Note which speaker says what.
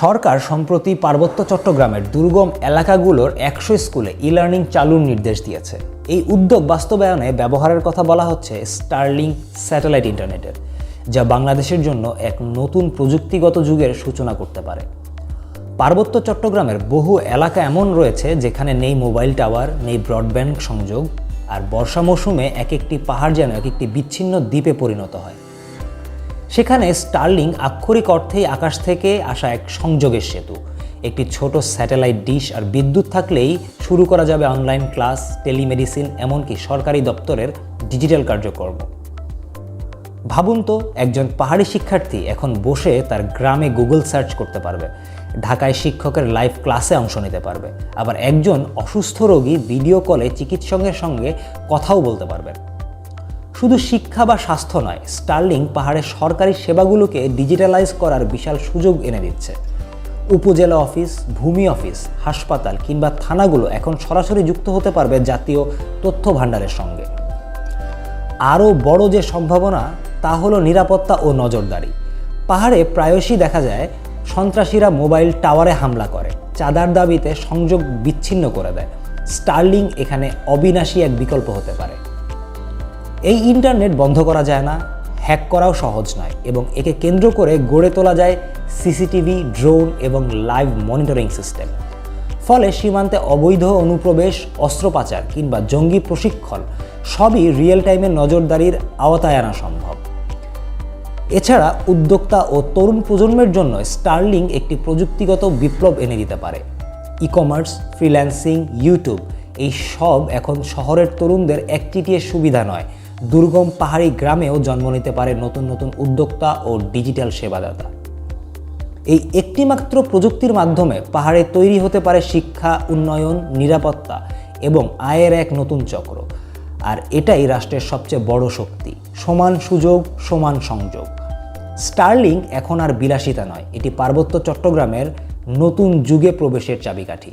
Speaker 1: সরকার সম্প্রতি পার্বত্য চট্টগ্রামের দুর্গম এলাকাগুলোর একশো স্কুলে ই লার্নিং চালুর নির্দেশ দিয়েছে। এই উদ্যোগ বাস্তবায়নে ব্যবহারের কথা বলা হচ্ছে স্টারলিং স্যাটেলাইট ইন্টারনেটের যা বাংলাদেশের জন্য এক নতুন প্রযুক্তিগত যুগের সূচনা করতে পারে। পার্বত্য চট্টগ্রামের বহু এলাকা এমন রয়েছে যেখানে নেই মোবাইল টাওয়ার, নেই ব্রডব্যান্ড সংযোগ, আর বর্ষা মৌসুমে এক একটি পাহাড় যেন এক একটি বিচ্ছিন্ন দ্বীপে পরিণত হয়। সেখানে স্টারলিং আক্ষরিক অর্থেই আকাশ থেকে আসা এক সংযোগের সেতু। একটি ছোট স্যাটেলাইট ডিশ আর বিদ্যুৎ থাকলেই শুরু করা যাবে অনলাইন ক্লাস, টেলিমেডিসিন, এমনকি সরকারি দপ্তরের ডিজিটাল কার্যক্রম। ভাবুন তো, একজন পাহাড়ি শিক্ষার্থী এখন বসে তার গ্রামে গুগল সার্চ করতে পারবে। ঢাকায় শিক্ষকের লাইভ ক্লাসে অংশ নিতে পারবে। আবার একজন অসুস্থ রোগী ভিডিও কলে চিকিৎসকের সঙ্গে কথাও বলতে পারবে। শুধু শিক্ষা বা স্বাস্থ্য নয়, স্টার্লিং পাহাড়ের সরকারি সেবাগুলোকে ডিজিটালাইজ করার বিশাল সুযোগ এনে দিচ্ছে। উপজেলা অফিস, ভূমি অফিস, হাসপাতাল কিংবা থানাগুলো এখন সরাসরি যুক্ত হতে পারবে জাতীয় তথ্য ভাণ্ডারের সঙ্গে। আরও বড় যে সম্ভাবনা, তা হলো নিরাপত্তা ও নজরদারি। পাহাড়ে প্রায়শই দেখা যায়, সন্ত্রাসীরা মোবাইল টাওয়ারে হামলা করে, চাঁদার দাবিতে সংযোগ বিচ্ছিন্ন করে দেয়। স্টার্লিং এখানে অবিনাশী এক বিকল্প হতে পারে। এই ইন্টারনেট বন্ধ করা যায় না, হ্যাক করাও সহজ নয় এবং একে কেন্দ্র করে গড়ে তোলা যায় সিসিটিভি, ড্রোন এবং লাইভ মনিটরিং সিস্টেম। ফলে সীমান্তে অবৈধ অনুপ্রবেশ অস্ত্র পাচার কিংবা জঙ্গি প্রশিক্ষণ সবই রিয়েল টাইমে নজরদারির আওতায় আনা সম্ভব। এছাড়া উদ্যোক্তা ও তরুণ প্রজন্মের জন্য স্টারলিং একটি প্রযুক্তিগত বিপ্লব এনে দিতে পারে। ই কমার্স ফ্রিল্যান্সিং ইউটিউব এই সব এখন শহরের তরুণদের একটিটিয়ে সুবিধা নয়। দুর্গম পাহাড়ি গ্রামেও জন্ম নিতে পারে নতুন নতুন উদ্যোক্তা ও ডিজিটাল সেবাদাতা। এই একটিমাত্র প্রযুক্তির মাধ্যমে পাহাড়ে তৈরি হতে পারে শিক্ষা, উন্নয়ন, নিরাপত্তা এবং আয়ের এক নতুন চক্র। আর এটাই রাষ্ট্রের সবচেয়ে বড় শক্তি, সমান সুযোগ, সমান সংযোগ। স্টারলিং এখন আর বিলাসিতা নয়, এটি পার্বত্য চট্টগ্রামের নতুন যুগে প্রবেশের চাবিকাঠি।